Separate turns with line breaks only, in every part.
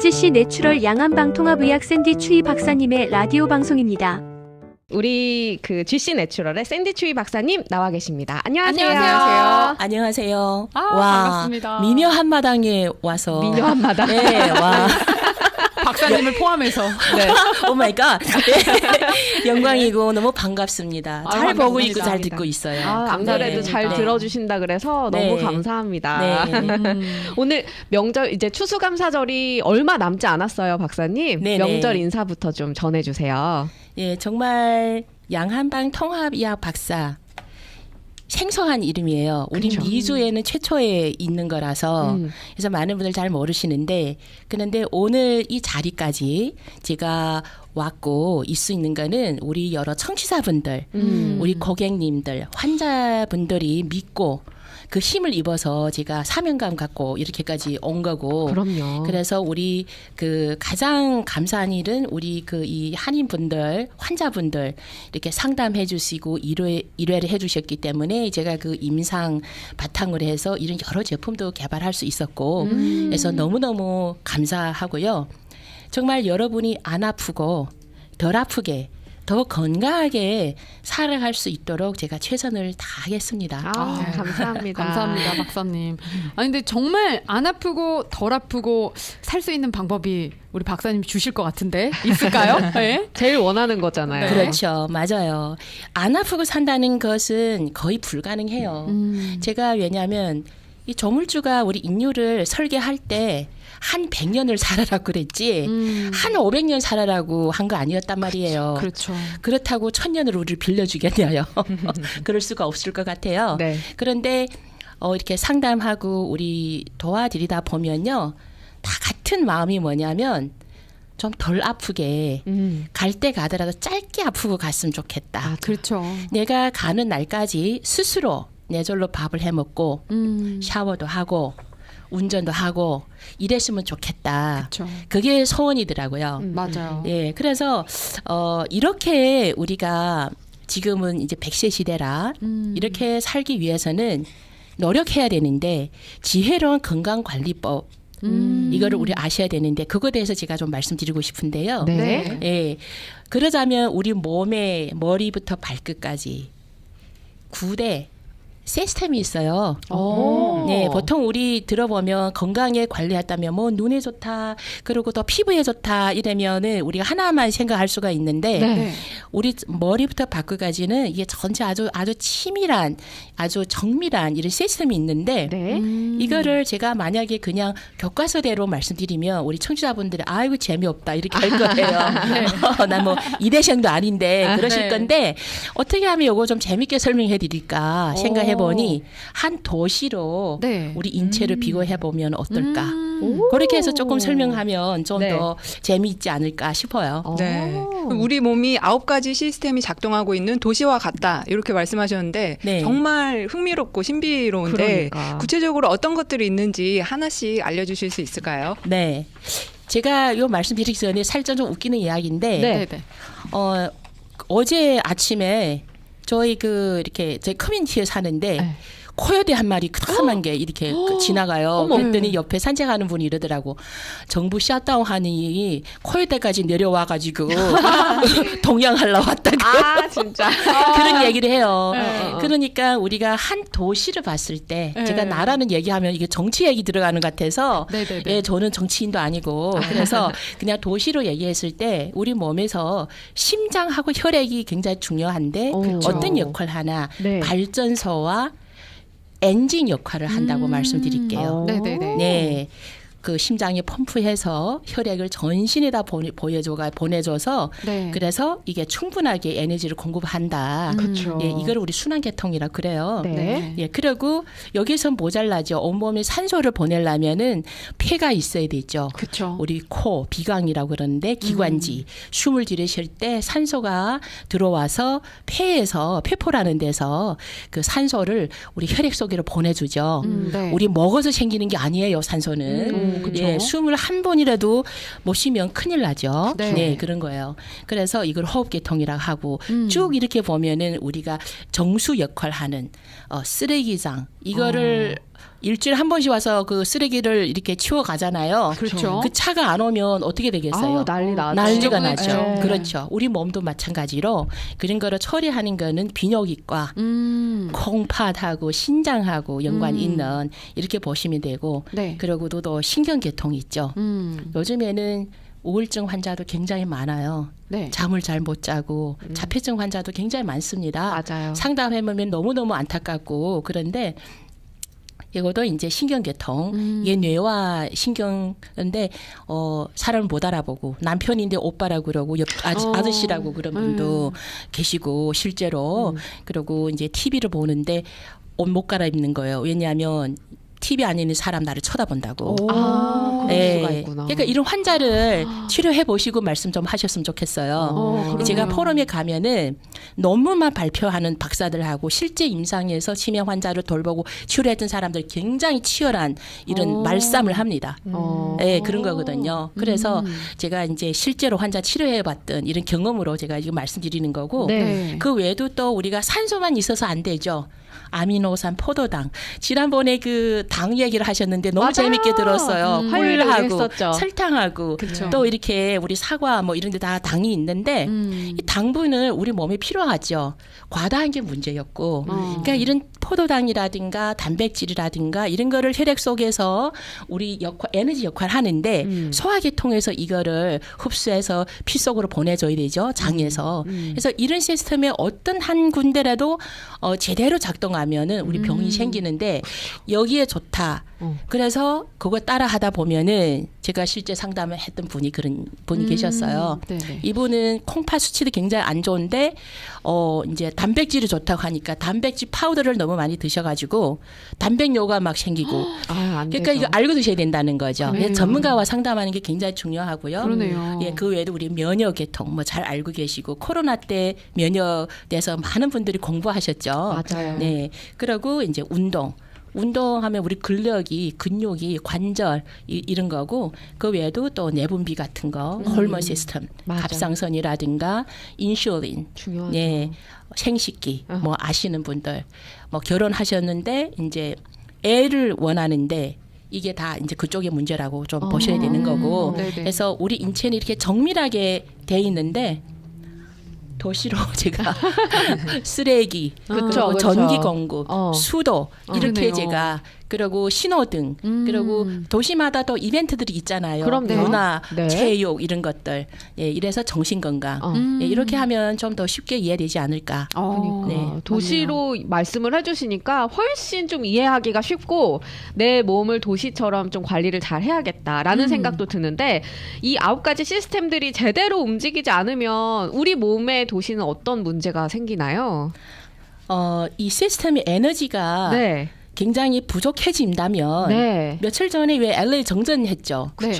GC 내추럴 양한방 통합의학 샌디 추이 박사님의 라디오 방송입니다.
우리 그 GC 내추럴의 샌디 추이 박사님 나와 계십니다. 안녕하세요.
안녕하세요.
안녕하세요.
아, 반갑습니다.
미녀 한마당에 와서
미녀 한마당.
네, 와.
박사님을 포함해서.
네. 오 마이 갓. 네. 영광이고 너무 반갑습니다.
아,
잘
반갑습니다.
보고 있고 잘 듣고 있어요.
아, 안 그래도
네.
잘
네.
들어주신다 그래서
네.
너무 감사합니다.
네.
음.
오늘 명절 이제 추수감사절이 얼마 남지 않았어요, 박사님.
네,
명절
네.
인사부터 좀 전해주세요.
예, 정말 양한방 통합의학 박사 생소한 이름이에요. 우리
그쵸.
미주에는 최초에 있는 거라서
음.
그래서 많은 분들 잘 모르시는데 그런데 오늘 이 자리까지 제가 왔고 있을 수 있는 거는 우리 여러 청취자분들
음.
우리 고객님들, 환자분들이 믿고 그 힘을 입어서 제가 사명감 갖고 이렇게까지 온 거고.
그럼요.
그래서 우리 그 가장 감사한 일은 우리 그 이 한인분들, 환자분들 이렇게 상담해 주시고 일회, 일회를 해 주셨기 때문에 제가 그 임상 바탕으로 해서 이런 여러 제품도 개발할 수 있었고
음.
그래서 너무너무 감사하고요. 정말 여러분이 안 아프고 덜 아프게 더 건강하게 살아갈 수 있도록 제가 최선을 다하겠습니다.
아,
네.
감사합니다.
감사합니다, 박사님. 아 근데 정말 안 아프고 덜 아프고 살 수 있는 방법이 우리 박사님 주실 것 같은데 있을까요? 네.
제일 원하는 거잖아요.
네.
그렇죠. 맞아요. 안 아프고 산다는 것은 거의 불가능해요.
음.
제가 왜냐하면 이 조물주가 우리 인류를 설계할 때 한 100년을 살아라고 그랬지
음.
한 500년 살아라고 한 거 아니었단 말이에요.
그렇죠.
그렇다고 천년을 우리를 빌려주겠냐요. 그럴 수가 없을 것 같아요.
네.
그런데 어, 이렇게 상담하고 우리 도와드리다 보면요. 다 같은 마음이 뭐냐면 좀 덜 아프게
음.
갈때 가더라도 짧게 아프고 갔으면 좋겠다.
그렇죠.
내가 가는 날까지 스스로 내 절로 밥을 해 먹고
음.
샤워도 하고 운전도 하고 이랬으면 좋겠다.
그렇죠.
그게 소원이더라고요.
음.
맞아요.
예, 그래서 어 이렇게 우리가 지금은 이제 백세 시대라
음.
이렇게 살기 위해서는 노력해야 되는데 지혜로운 건강 관리법
음.
이거를 우리 아셔야 되는데 그거에 대해서 제가 좀 말씀드리고 싶은데요.
네.
네.
예. 그러자면 우리 몸의 머리부터 발끝까지 구대 시스템이 있어요.
오.
네, 보통 우리 들어보면 건강에 관리했다면 뭐 눈에 좋다, 그리고 또 피부에 좋다 이러면은 우리가 하나만 생각할 수가 있는데
네.
네.
우리 머리부터 발끝까지는 이게 전체 아주 아주 치밀한, 아주 정밀한 이런 시스템이 있는데
네.
음.
이거를 제가 만약에 그냥 교과서대로 말씀드리면 우리 청취자분들이 아이고 재미없다 이렇게 할 거예요. 난뭐 이대생도 아닌데
아,
그러실
네.
건데 어떻게 하면 이거 좀 재밌게 설명해 드릴까 생각해
오.
보니 한 도시로
네.
우리 인체를 비교해 보면 어떨까?
음.
그렇게 해서 조금 설명하면 좀
네.
더 재미있지 않을까 싶어요.
어.
네. 우리 몸이 아홉 가지 시스템이 작동하고 있는 도시와 같다 이렇게 말씀하셨는데
네.
정말 흥미롭고 신비로운데
그러니까.
구체적으로 어떤 것들이 있는지 하나씩 알려주실 수 있을까요?
네. 제가 요 말씀드리기 전에 살짝 좀 웃기는 이야기인데
네.
네. 네.
어 어제 아침에 저희 그 이렇게 저희 커뮤니티에 사는데
네.
코요대 한 마리 크다란 게 이렇게 그 지나가요.
어머.
그랬더니 옆에 산책하는 분이 이러더라고. 정부 샷다운 하니 코요대까지 내려와 가지고 동양하러 왔다고
아, 진짜.
그런 얘기를 해요.
네.
그러니까 우리가 한 도시를 봤을 때
네.
제가 나라는 얘기하면 이게 정치 얘기 들어가는 것 같아서
네. 네. 네.
예, 저는 정치인도 아니고 그래서 그냥 도시로 얘기했을 때 우리 몸에서 심장하고 혈액이 굉장히 중요한데
오.
어떤 역할 하나
네.
발전소와 엔진 역할을 한다고
음.
말씀드릴게요.
네, 네, 네.
네. 그 심장에 펌프해서 혈액을 전신에다 보내, 보여줘가 보내줘서
네.
그래서 이게 충분하게 에너지를 공급한다.
음.
그렇죠.
예, 이걸 우리 순환 계통이라 그래요.
네.
네.
예, 그리고 여기서 모자라죠. 온몸에 산소를 보내려면은 폐가 있어야 되죠.
그렇죠.
우리 코, 비강이라고 그러는데 기관지 숨을 들이쉴 때 산소가 들어와서 폐에서 폐포라는 데서 그 산소를 우리 혈액 속으로 보내주죠.
음, 네.
우리 먹어서 생기는 게 아니에요, 산소는.
음, 그쵸.
예, 숨을 한 번이라도 못 쉬면 큰일 나죠.
네.
그런 거예요. 그래서 이걸 호흡계통이라고 하고
음.
쭉 이렇게 보면은 우리가 정수 역할 하는 어, 쓰레기장 이거를 일주일에 한 번씩 와서 그 쓰레기를 이렇게 치워 가잖아요.
그렇죠.
그 차가 안 오면 어떻게 되겠어요?
아우, 난리 나죠.
난리가. 나죠.
네.
그렇죠. 우리 몸도 마찬가지로 그런 거를 처리하는 거는 비뇨기과,
음.
콩팥하고 신장하고 연관 이
음.
있는 이렇게 보시면 되고
네.
그리고도 또 신경계통 있죠.
음.
요즘에는 우울증 환자도 굉장히 많아요.
네.
잠을 잘 못 자고 자폐증 환자도 굉장히 많습니다.
맞아요.
상담해보면 너무너무 안타깝고 그런데 이것도 이제 신경계통,
음.
얘 뇌와 신경인데 어 사람을 못 알아보고 남편인데 오빠라고 그러고 옆 아저,
어.
아저씨라고 그런 분도 계시고 실제로 그리고 이제 TV를 보는데 옷 못 갈아입는 거예요. 왜냐하면 TV 안에 있는 사람 나를 쳐다본다고.
아,
예.
수가 있구나.
그러니까 이런 환자를 치료해 보시고 말씀 좀 하셨으면 좋겠어요.
어, 그러네요.
제가 포럼에 가면은 논문만 발표하는 박사들하고 실제 임상에서 치매 환자를 돌보고 치료했던 사람들 굉장히 치열한 이런
어.
말씀을 합니다.
어.
예, 그런 거거든요. 그래서
음.
제가 이제 실제로 환자 치료해 봤던 이런 경험으로 제가 지금 말씀드리는 거고
네.
그 외에도 또 우리가 산소만 있어서 안 되죠. 아미노산, 포도당. 지난번에 그 당 얘기를 하셨는데 너무
맞아요.
재밌게 들었어요.
음,
꿀하고. 설탕하고
그쵸.
또 이렇게 우리 사과 뭐 이런 데 다 당이 있는데
음.
이 당분은 우리 몸에 필요하죠. 과다한 게 문제였고.
어.
그러니까 이런 포도당이라든가 단백질이라든가 이런 거를 혈액 속에서 우리 역할 에너지 역할을 하는데
음.
소화계통에서 이거를 흡수해서 피 속으로 보내줘야 되죠 장에서.
음.
그래서 이런 시스템에 어떤 한 군데라도 어, 제대로 작동 하면은 우리 병이
음.
생기는데 여기에 좋다.
어.
그래서 그거 따라 하다 보면은 제가 실제 상담을 했던 분이 그런 분이
음.
계셨어요.
네네.
이분은 콩팥 수치도 굉장히 안 좋은데 어 이제 단백질이 좋다고 하니까 단백질 파우더를 너무 많이 드셔가지고 단백뇨가 막 생기고
아, 안
그러니까. 이거 알고 드셔야 된다는 거죠.
그래요.
그래서 전문가와 상담하는 게 굉장히 중요하고요.
그러네요.
예, 그 외에도 우리 면역 계통 뭐 잘 알고 계시고 코로나 때 면역 돼서 많은 분들이 공부하셨죠.
맞아요.
네. 그리고 이제 운동. 운동하면 우리 근력이 근육이 관절 이, 이런 거고 그 외에도 또 내분비 같은 거 호르몬 시스템
음. 맞아.
갑상선이라든가 인슐린
중요하죠.
예 생식기
어.
뭐 아시는 분들 뭐 결혼하셨는데 이제 애를 원하는데 이게 다 이제 그쪽의 문제라고 좀 보셔야 되는 거고
어. 네네.
그래서 우리 인체는 이렇게 정밀하게 돼 있는데 도시로 제가 쓰레기
그쵸.
전기 공급
어.
수도
그러네요.
이렇게 제가 그리고 신호등
음.
그리고 도시마다 또 이벤트들이 있잖아요
그럼요.
문화
네.
체육 이런 것들 예 이래서 정신 건강
어.
음.
예, 이렇게 하면 좀 더 쉽게 이해되지 않을까
어.
네.
어, 도시로 말씀을 해주시니까 훨씬 좀 이해하기가 쉽고 내 몸을 도시처럼 좀 관리를 잘 해야겠다라는
음.
생각도 드는데 이 아홉 가지 시스템들이 제대로 움직이지 않으면 우리 몸의 도시는 어떤 문제가 생기나요?
어, 이 시스템의 에너지가
네,
굉장히 부족해진다면
네,
며칠 전에 왜 LA 정전했죠.
네.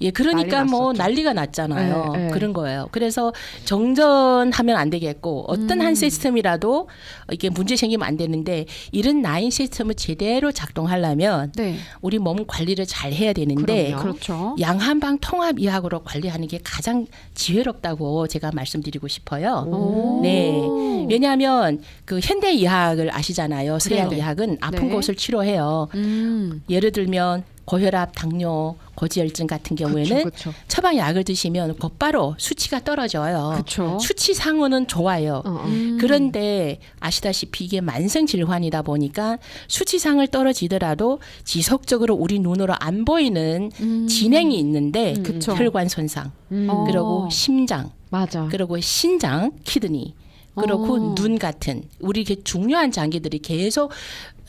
예, 그러니까
난리
뭐
났었죠.
난리가 났잖아요.
네, 네.
그런 거예요. 그래서 정전하면 안 되겠고 어떤
음.
한 시스템이라도 이게 문제 생기면 안 되는데 이런 나인 시스템을 제대로 작동하려면
네.
우리 몸 관리를 잘 해야 되는데.
그렇죠.
양한방 통합 의학으로 관리하는 게 가장 지혜롭다고 제가 말씀드리고 싶어요.
오.
네. 왜냐하면 그 현대 의학을 아시잖아요. 서양
네.
의학은 아픈
네.
곳을 치료해요.
음.
예를 들면 고혈압, 당뇨, 고지혈증 같은 경우에는
그렇죠.
처방 약을 드시면 곧바로 수치가 떨어져요.
그렇죠.
수치 상으로는 좋아요.
어, 어.
음.
그런데 아시다시피 이게 만성 질환이다 보니까 수치상을 떨어지더라도 지속적으로 우리 눈으로 안 보이는
음.
진행이 있는데
음,
그쵸.
혈관 손상,
음,
어.
그리고 심장,
맞아.
그리고 신장, 키드니, 그리고
어.
눈 같은 우리 이렇게 중요한 장기들이 계속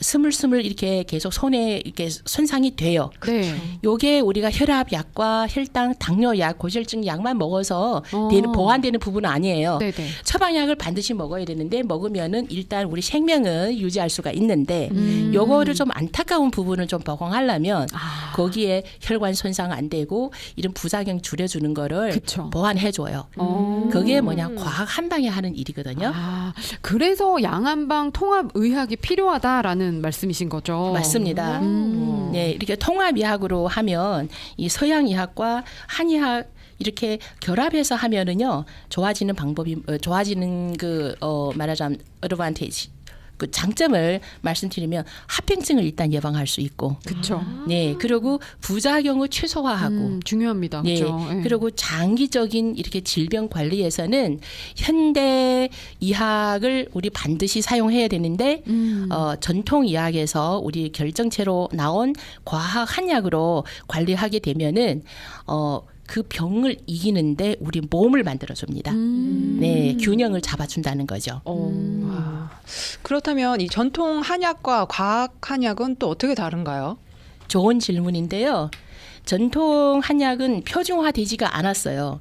스물스물 이렇게 계속 손에 이렇게 손상이 돼요.
네.
요게 우리가 혈압 약과 혈당, 당뇨 약, 고지혈증 약만 먹어서
어.
되는 보완되는 부분은 아니에요.
네, 네.
처방약을 반드시 먹어야 되는데 먹으면은 일단 우리 생명은 유지할 수가 있는데
음.
요거를 좀 안타까운 부분을 좀 보강하려면
아.
거기에 혈관 손상 안 되고 이런 부작용 줄여주는 거를
그쵸.
보완해 줘요.
어.
그게 뭐냐 과학 한 방에 하는 일이거든요.
아, 그래서 양한방 통합 의학이 필요하다라는 말씀이신 거죠.
맞습니다.
음.
네, 이렇게 통합의학으로 하면 이 서양의학과 한의학 이렇게 결합해서 하면은요 좋아지는 방법이 어, 좋아지는 그 어, 말하자면 어드반테이지 그 장점을 말씀드리면 합병증을 일단 예방할 수 있고,
그렇죠.
네 그리고 부작용을 최소화하고,
음, 중요합니다.
네.
예.
그리고 장기적인 이렇게 질병 관리에서는 현대 의학을 우리 반드시 사용해야 되는데
음.
어, 전통 의학에서 우리 결정체로 나온 과학 한약으로 관리하게 되면은 어, 그 병을 이기는데 우리 몸을 만들어 줍니다.
음.
네, 균형을 잡아준다는 거죠.
어.
와. 그렇다면 이 전통 한약과 과학 한약은 또 어떻게 다른가요?
좋은 질문인데요. 전통 한약은 표준화되지가 않았어요.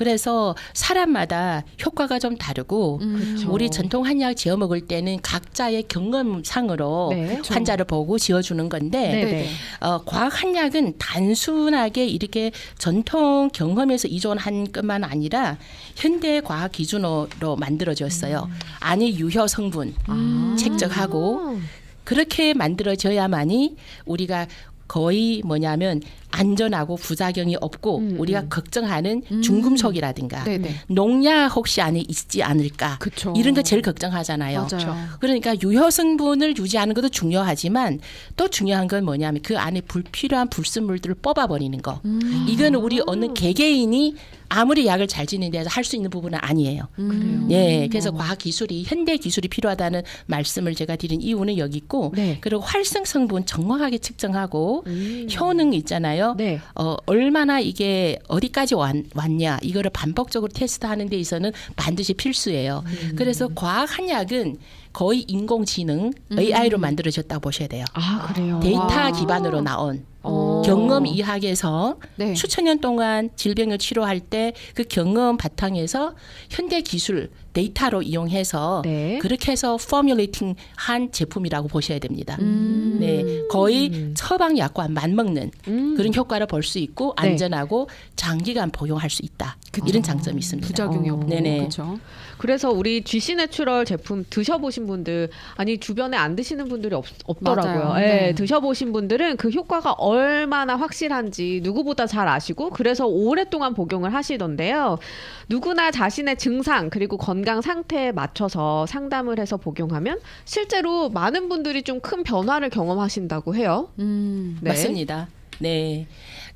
그래서 사람마다 효과가 좀 다르고
음.
우리 전통 한약 지어 먹을 때는 각자의 경험상으로
네.
환자를 보고 지어 주는 건데
네.
네네.
어, 과학 한약은 단순하게 이렇게 전통 경험에서 이존한 것만 아니라 현대 과학 기준으로 만들어졌어요. 안에 유효 성분
음.
책정하고 그렇게 만들어져야만이 우리가 거의 뭐냐면 안전하고 부작용이 없고
음,
우리가
음.
걱정하는
음.
중금속이라든가
네네.
농약 혹시 안에 있지 않을까
그쵸.
이런 거 제일 걱정하잖아요.
맞아요.
그러니까 유효 성분을 유지하는 것도 중요하지만 또 중요한 건 뭐냐면 그 안에 불필요한 불순물들을 뽑아버리는 거.
음.
이건 우리 어느 개개인이 아무리 약을 잘 짓는 데서 할 수 있는 부분은 아니에요.
음.
예, 그래서 과학 기술이 현대 기술이 필요하다는 말씀을 제가 드린 이유는 여기 있고,
네.
그리고 활성 성분 정확하게 측정하고
음.
효능 있잖아요.
네.
어, 얼마나 이게 어디까지 왔, 왔냐 이거를 반복적으로 테스트하는 데 있어서는 반드시 필수예요.
음.
그래서 과학 한약은 거의 인공지능
음.
AI로 만들어졌다고 보셔야 돼요.
아 그래요.
데이터
와.
기반으로 나온
어.
경험 의학에서
네.
수천 년 동안 질병을 치료할 때 그 경험 바탕에서 현대 기술 데이터로 이용해서
네.
그렇게 해서 포뮬레이팅 한 제품이라고 보셔야 됩니다.
음.
네, 거의 처방 약과 맞먹는
음.
그런 효과를 볼 수 있고
네.
안전하고 장기간 복용할 수 있다.
그쵸.
이런 장점이 있습니다.
부작용이
어.
없고.
네네.
그렇죠.
그래서 우리 GC 내추럴 제품 드셔보신 분들 아니 주변에 안 드시는 분들이 없, 없더라고요.
맞아요.
예,
네.
드셔보신 분들은 그 효과가 얼마나 확실한지 누구보다 잘 아시고 그래서 오랫동안 복용을 하시던데요. 누구나 자신의 증상 그리고 건강 상태에 맞춰서 상담을 해서 복용하면 실제로 많은 분들이 좀 큰 변화를 경험하신다고 해요.
음.
네.
맞습니다. 네.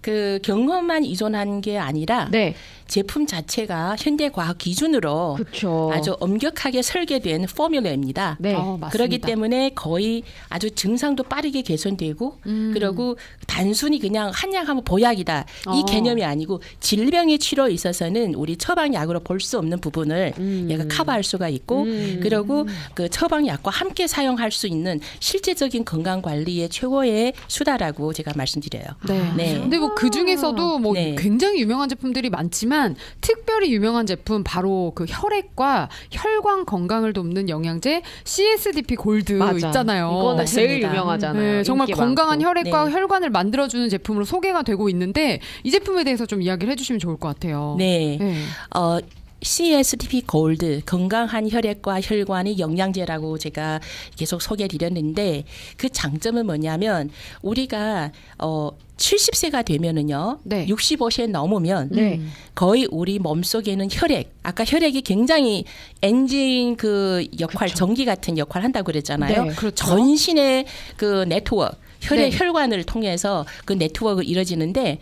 그 경험만 의존한 게 아니라
네,
제품 자체가 현대 과학 기준으로
그렇죠.
아주 엄격하게 설계된 포뮬러입니다.
네.
어, 맞습니다.
그렇기 때문에 거의 아주 증상도 빠르게 개선되고
음.
그리고 단순히 그냥 한약 하면 보약이다 이
어.
개념이 아니고 질병의 치료에 있어서는 우리 처방약으로 볼 수 없는 부분을
음.
얘가 커버할 수가 있고
음.
그리고 그 처방약과 함께 사용할 수 있는 실제적인 건강 관리의 최고의 수다라고 제가 말씀드려요.
네.
네.
근데 뭐 그 중에서도 뭐
네.
굉장히 유명한 제품들이 많지만 특별히 유명한 제품 바로 그 혈액과 혈관 건강을 돕는 영양제 CSDP 골드
맞아.
있잖아요.
제일
맞습니다.
유명하잖아요.
네, 정말 건강한
많고.
혈액과
네.
혈관을 만들어주는 제품으로 소개가 되고 있는데 이 제품에 대해서 좀 이야기를 해주시면 좋을 것 같아요.
네.
네.
어, CSTP 골드 건강한 혈액과 혈관의 영양제라고 제가 계속 소개드렸는데 그 장점은 뭐냐면 우리가 어 70세가 되면은요,
네.
65세 넘으면
네.
음.
거의 우리 몸 속에는 혈액, 아까 혈액이 굉장히 엔진 그 역할, 전기 같은 역할 한다고 그랬잖아요.
네,
그렇죠.
전신의 그 네트워크, 혈액
네.
혈관을 통해서 그 네트워크 이루어지는데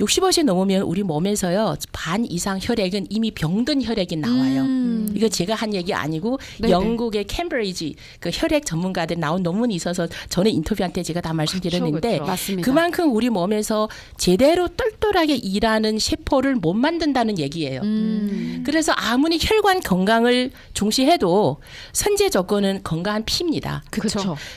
65세 넘으면 우리 몸에서요 반 이상 혈액은 이미 병든 혈액이 나와요.
음.
이거 제가 한 얘기 아니고
네네.
영국의 캠브리지 그 혈액 전문가들 나온 논문이 있어서 전에 인터뷰한 때 제가 다 말씀드렸는데
그쵸.
맞습니다.
그만큼 우리 몸에서 제대로 똘똘하게 일하는 세포를 못 만든다는 얘기예요.
음.
그래서 아무리 혈관 건강을 중시해도 선제 조건은 건강한 피입니다.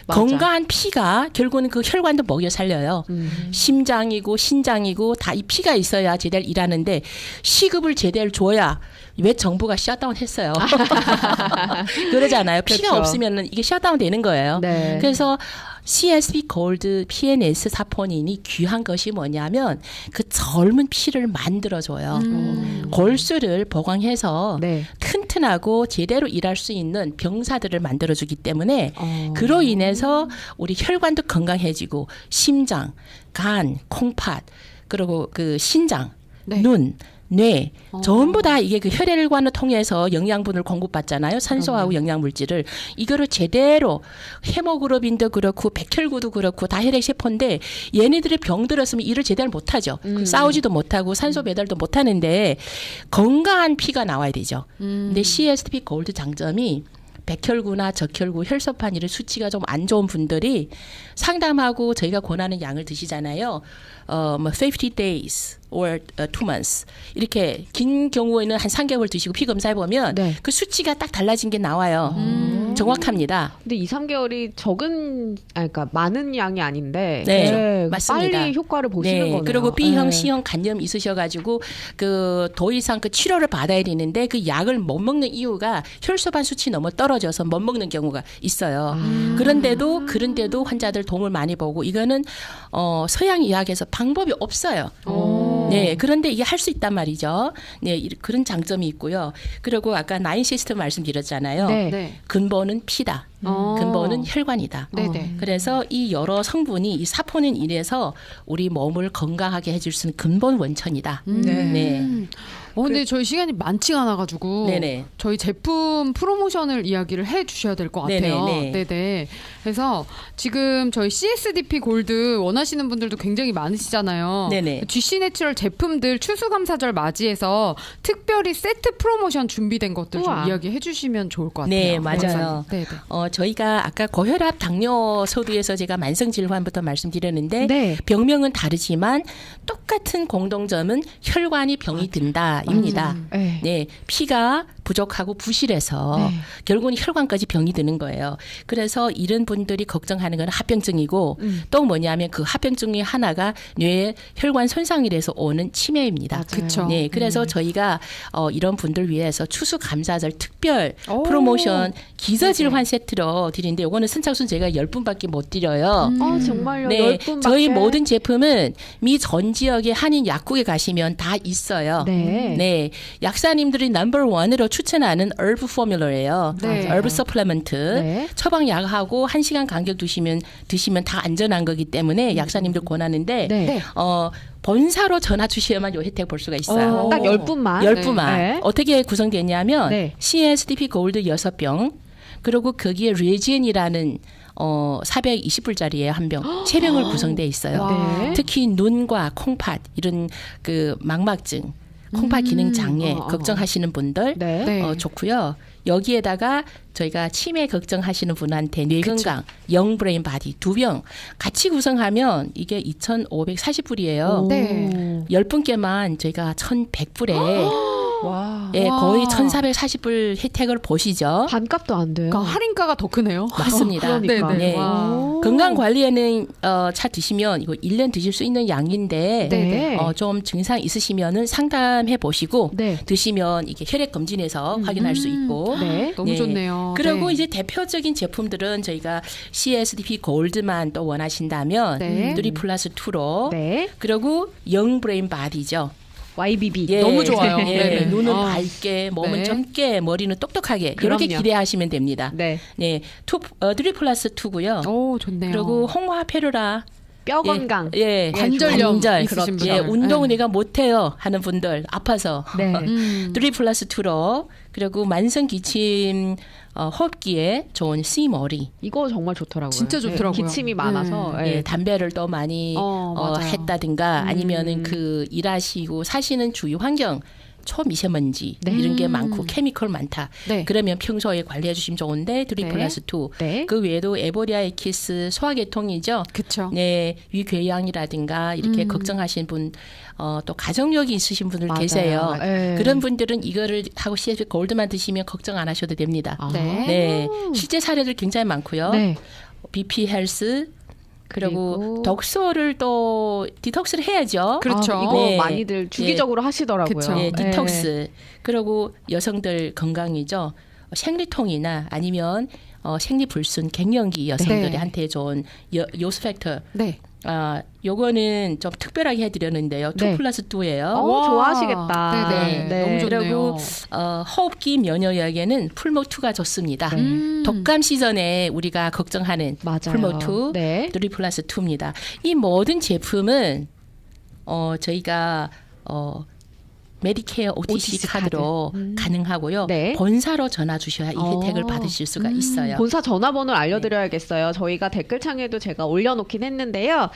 맞아.
건강한 피가 결국은 그 혈관도 먹여 살려요.
음.
심장이고 신장이고 다이 피가 있어야 제대로 일하는데 시급을 제대로 줘야 왜 정부가 셧다운 했어요. 그러잖아요. 피가
그렇죠.
없으면 이게 셧다운 되는 거예요.
네.
그래서 CSP 골드 PNS 사포닌이 귀한 것이 뭐냐면 그 젊은 피를 만들어줘요.
음.
골수를 보강해서
네.
튼튼하고 제대로 일할 수 있는 병사들을 만들어주기 때문에
어.
그로 인해서 우리 혈관도 건강해지고 심장, 간, 콩팥 그리고 그 신장,
네.
눈 뇌
어.
전부 다 이게 그 혈액관을 통해서 영양분을 공급받잖아요. 산소하고 영양 물질을 이거를 제대로 헤모그로빈도 그렇고 백혈구도 그렇고 다 혈액 세포인데 얘네들이 병들었으면 일을 제대로 못 하죠.
음.
싸우지도 못하고 산소 배달도 못 하는데 건강한 피가 나와야 되죠.
음.
근데 CSTP 골드 장점이 백혈구나 적혈구, 혈소판 이런 수치가 좀 안 좋은 분들이 상담하고 저희가 권하는 양을 드시잖아요. 어, 뭐 50 days or uh, 2 months 이렇게 긴 경우에는 한 3개월 드시고 피 검사해 보면
네.
그 수치가 딱 달라진 게 나와요.
음.
정확합니다.
근데 2, 3개월이 적은 아 그러니까 많은 양이 아닌데
네, 맞습니다.
빨리 효과를 보시는 거네요.
그리고 B형,
네.
C형 간염 있으셔 가지고 그 더 이상 그 치료를 받아야 되는데 그 약을 못 먹는 이유가 혈소반 수치 너무 떨어져서 못 먹는 경우가 있어요.
아.
그런데도 그런데도 환자들 도움을 많이 보고 이거는 어 서양 의학에서 방법이 없어요.
오.
네, 그런데 이게 할 수 있단 말이죠. 네, 이- 그런 장점이 있고요. 그리고 아까 나인 시스템 말씀드렸잖아요.
네.
네.
근본은 피다.
어.
근본은 혈관이다.
네네.
그래서 이 여러 성분이 이 사포닌 인해서 우리 몸을 건강하게 해줄 수 있는 근본 원천이다.
네.
네.
어, 근데 저희 시간이 많지가 않아가지고
네네.
저희 제품 프로모션을 이야기를 해 주셔야 될 것 같아요.
네네네.
네네. 그래서 지금 저희 CSDP 골드 원하시는 분들도 굉장히 많으시잖아요.
네네.
GC 내추럴 제품들 추수감사절 맞이해서 특별히 세트 프로모션 준비된 것들 좀
우와.
이야기해 주시면 좋을 것 같아요.
네, 맞아요.
네네.
어, 저희가 아까 고혈압 당뇨 서두에서 제가 만성 질환부터 말씀드렸는데
네.
병명은 다르지만 똑같은 공동점은 혈관이 병이 든다 입니다.
네.
네, 피가 부족하고 부실해서
네.
결국은 혈관까지 병이 드는 거예요. 그래서 이런 분들이 걱정하는 건 합병증이고
음.
또 뭐냐면 그 합병증 중에 하나가 뇌의 혈관 손상이 돼서 오는 치매입니다.
그쵸.
네, 그래서 저희가 어, 이런 분들 위해서 추수 감사절 특별
오.
프로모션 기저 질환 세트로 드리는데 이거는 선착순 제가 10분밖에 못 드려요.
음.
아 정말요.
네,
분밖에.
저희 모든 제품은 미 전 지역의 한인 약국에 가시면 다 있어요.
네.
네, 약사님들이 넘버 원으로 추 천하는 얼브 포뮬러예요.
네.
얼브 서플레먼트.
네.
처방 약하고 1시간 간격 두시면 드시면 다 안전한 거기 때문에 약사님들 권하는데
네.
네.
어 본사로 전화 주셔야만 요 혜택 볼 수가 있어요.
딱열 분만.
열 분만
네.
어떻게 구성되냐면
네.
CSDP 골드 6병 그리고 거기에 레진이라는 어 420불짜리에 한 병, 세 병을 구성돼 있어요.
네.
특히 눈과 콩팥 이런 그 망막증, 콩팥 기능 장애
어, 어.
걱정하시는 분들
네.
네.
어, 좋고요. 여기에다가 저희가 치매 걱정하시는 분한테 뇌건강, 영브레인 바디 두 병 같이 구성하면 이게 2,540불이에요.
네.
열 분께만 저희가 1,100불에
와.
예,
와.
거의 1,440불 혜택을 보시죠.
반값도 안 돼요.
그러니까 할인가가 더 크네요.
맞습니다.
그러니까.
네네.
네.
와.
건강 관리에는 어, 차 드시면 이거 1년 드실 수 있는 양인데
네.
어, 좀 증상 있으시면은 상담해 보시고
네.
드시면 이게 혈액 검진에서 확인할 수 있고
네.
너무
네.
좋네요.
그리고
네.
이제 대표적인 제품들은 저희가 CSDP 골드만 또 원하신다면
네.
3 플러스 2로
네.
그리고 영 브레인 바디죠.
YBB.
예.
너무 좋아요.
예.
네네.
눈은
어.
밝게, 몸은
네.
젊게, 머리는 똑똑하게 이렇게
그럼요.
기대하시면 됩니다.
네.
네, 투, 어, 3 플러스 2고요.
오, 좋네요.
그리고 홍화 페루라
뼈 건강.
예,
관절염
관절
있으신
예,
분들.
운동
네.
내가 못해요 하는 분들 아파서
네.
음.
3 플러스 2로 그리고 만성 기침 어, 호흡기에 좋은 C 머리
이거 정말 좋더라고요.
진짜 좋더라고요.
네, 기침이 많아서.
네.
예.
예, 담배를 또 많이
어,
어. 했다든가
음.
아니면은 그 일하시고 사시는 주위 환경 초미세먼지
네.
이런 게
음.
많고 케미컬 많다.
네.
그러면 평소에 관리해 주시면 좋은데 3
네.
플러스 2.
네.
그 외에도 에보리아이키스 소화계통이죠.
그쵸.
네, 위궤양이라든가 이렇게
음.
걱정하신 분, 어, 또 가정력이 있으신 분들
맞아요.
계세요.
예.
그런 분들은 이거를 하고 CSP 골드만 드시면 걱정 안 하셔도 됩니다.
아.
네.
네, 실제 사례들 굉장히 많고요.
네.
BP 헬스 그리고,
그리고
독소를 또 디톡스를 해야죠.
그렇죠.
아, 이거
네.
많이들 주기적으로 하시더라고요.
그쵸.
예,
예.
디톡스. 그리고 여성들 건강이죠. 생리통이나 아니면 어, 생리불순, 갱년기 여성들한테 좋은 여, 요스 팩터
네.
아, 요거는 좀 특별하게 해드렸는데요. 투
네.
플러스 2예요.
어,
와.
좋아하시겠다.
네네.
네.
너무 좋네요.
그리고 어, 호흡기 면역 약에는 풀모 2가 좋습니다.
네.
음.
독감 시즌에 우리가 걱정하는
맞아요.
풀모 2,
네.
3 플러스 2입니다. 이 모든 제품은 어, 저희가 어, 메디케어 OTC,
OTC
카드로
카드. 음.
가능하고요.
네.
본사로 전화 주셔야 이
어.
혜택을 받으실 수가
음.
있어요.
본사 전화번호를 알려드려야겠어요. 저희가 댓글창에도 제가 올려놓긴 했는데요.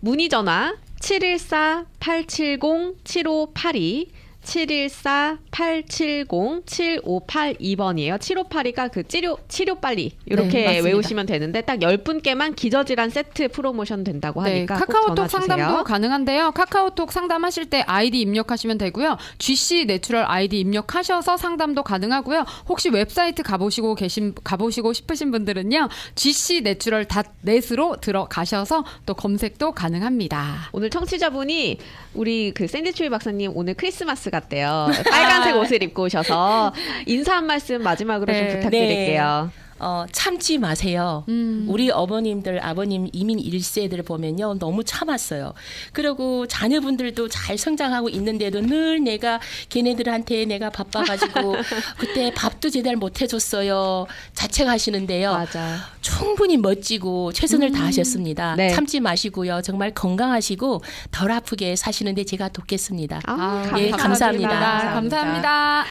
문의 전화 714-870-7582 714-870-7582번이에요. 7582가 그 치료, 치료 빨리 이렇게
네.
외우시면 되는데 딱 10분께만 기저질환 세트 프로모션 된다고
네,
하니까 꼭
카카오톡. 상담도 가능한데요. 카카오톡 상담하실 때 아이디 입력하시면 되고요. GC 내추럴 아이디 입력하셔서 상담도 가능하고요. 혹시 웹사이트 가보시고 계신 가보시고 싶으신 분들은요. GC 내추럴 닷넷으로 들어가셔서 또 검색도 가능합니다.
오늘 청취자분이 우리 그 샌드위치 박사님 오늘 크리스마스 같대요. 빨간색 옷을 입고 오셔서 인사 한 말씀 마지막으로
네.
좀 부탁드릴게요.
어, 참지 마세요.
음.
우리 어머님들, 아버님 이민 1세들 보면요. 너무 참았어요. 그리고 자녀분들도 잘 성장하고 있는데도 늘 내가 걔네들한테 내가 바빠가지고 그때 밥도 제대로 못 해줬어요. 자책하시는데요.
맞아.
충분히 멋지고 최선을 다하셨습니다.
네.
참지 마시고요. 정말 건강하시고 덜 아프게 사시는데 제가 돕겠습니다.
아,
예, 감사합니다.
감사합니다.